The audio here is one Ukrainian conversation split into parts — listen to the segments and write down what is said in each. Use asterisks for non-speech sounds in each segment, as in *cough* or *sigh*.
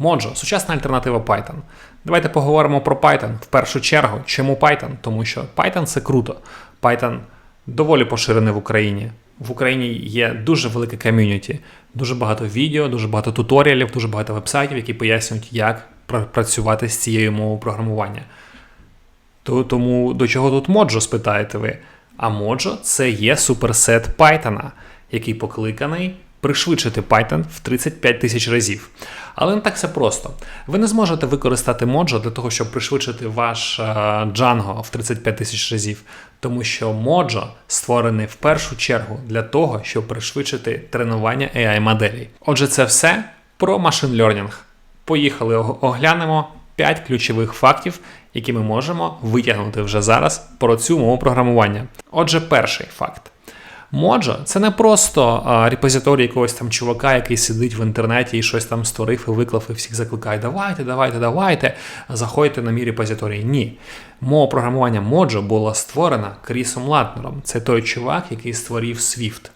Mojo – сучасна альтернатива Python. Давайте поговоримо про Python в першу чергу. Чому Python? Тому що Python це круто. Python доволі поширений в Україні. В Україні є дуже велике ком'юніті, дуже багато відео, дуже багато туторіалів, дуже багато вебсайтів, які пояснюють, як працювати з цією мовою програмування. Тому до чого тут Mojo, спитаєте ви? А Mojo – це є суперсет Python, який покликаний пришвидшити Python в 35 тисяч разів. Але не так все просто. Ви не зможете використати Mojo для того, щоб пришвидшити ваш е, Django в 35 тисяч разів, тому що Mojo створений в першу чергу для того, щоб пришвидшити тренування AI-моделей. Отже, це все про машин learning. Поїхали оглянемо 5 ключових фактів, які ми можемо витягнути вже зараз про цю мову програмування. Отже, перший факт. Моджо це не просто репозиторій якогось там чувака, який сидить в інтернеті і щось там створив і виклав, і всіх закликає: давайте, давайте, давайте, заходьте на мій репозиторій. Ні. Мова програмування Моджо була створена Крісом Латнером. Це той чувак, який створив Swift.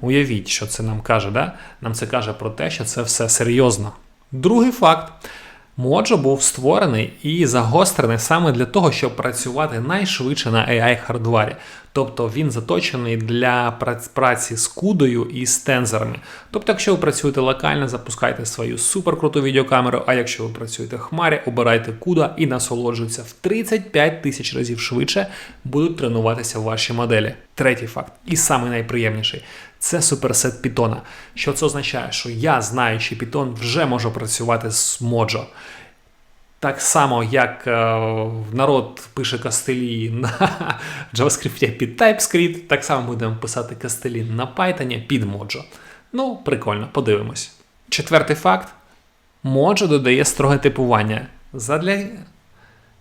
Уявіть, що це нам каже, да? Нам це каже про те, що це все серйозно. Другий факт. Моджо був створений і загострений саме для того, щоб працювати найшвидше на AI хардварі. Тобто він заточений для прац- праці з кудою і з тензорами. Тобто, якщо ви працюєте локально, запускайте свою суперкруту відеокамеру, а якщо ви працюєте в хмарі, обирайте куда і насолоджуйтеся в 35 тисяч разів швидше будуть тренуватися ваші моделі. Третій факт, і самий найприємніший, це суперсет Python. Що це означає? Що я, знаючи Python, вже можу працювати з Mojo. Так само, як е, народ пише кастелі на *laughs* JavaScript під TypeScript, так само будемо писати кастелі на Python під Mojo. Ну, прикольно, подивимось. Четвертий факт: Mojo додає строге типування. Задля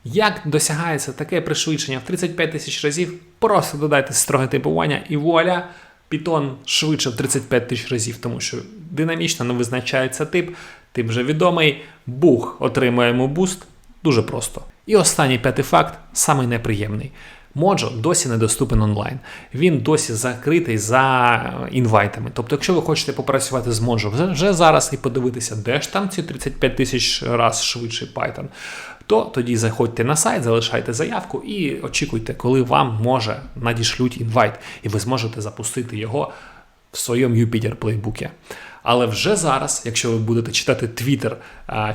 як досягається таке пришвидшення в 35 тисяч разів, просто додайте строге типування і вуаля, Python швидше в 35 тисяч разів, тому що динамічно не визначається тип, тип вже відомий, бух отримуємо буст. Дуже просто. І останній п'ятий факт, самий неприємний. Моджо досі недоступен онлайн. Він досі закритий за інвайтами. Тобто, якщо ви хочете попрацювати з Моджо вже зараз і подивитися, де ж там ці 35 тисяч раз швидший Python, то тоді заходьте на сайт, залишайте заявку і очікуйте, коли вам може надішлють інвайт, і ви зможете запустити його в своєму Jupyter плейбуці. Але вже зараз, якщо ви будете читати твіттер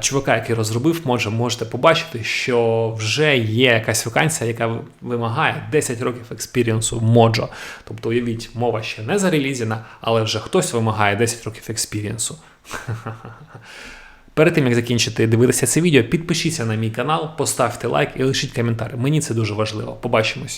чувака, який розробив, може, можете побачити, що вже є якась вакансія, яка вимагає 10 років експірієнсу Mojo. Тобто, уявіть, мова ще не зарелізена, але вже хтось вимагає 10 років експірієнсу. Перед тим як закінчити дивитися це відео, підпишіться на мій канал, поставте лайк і лишіть коментар. Мені це дуже важливо. Побачимось.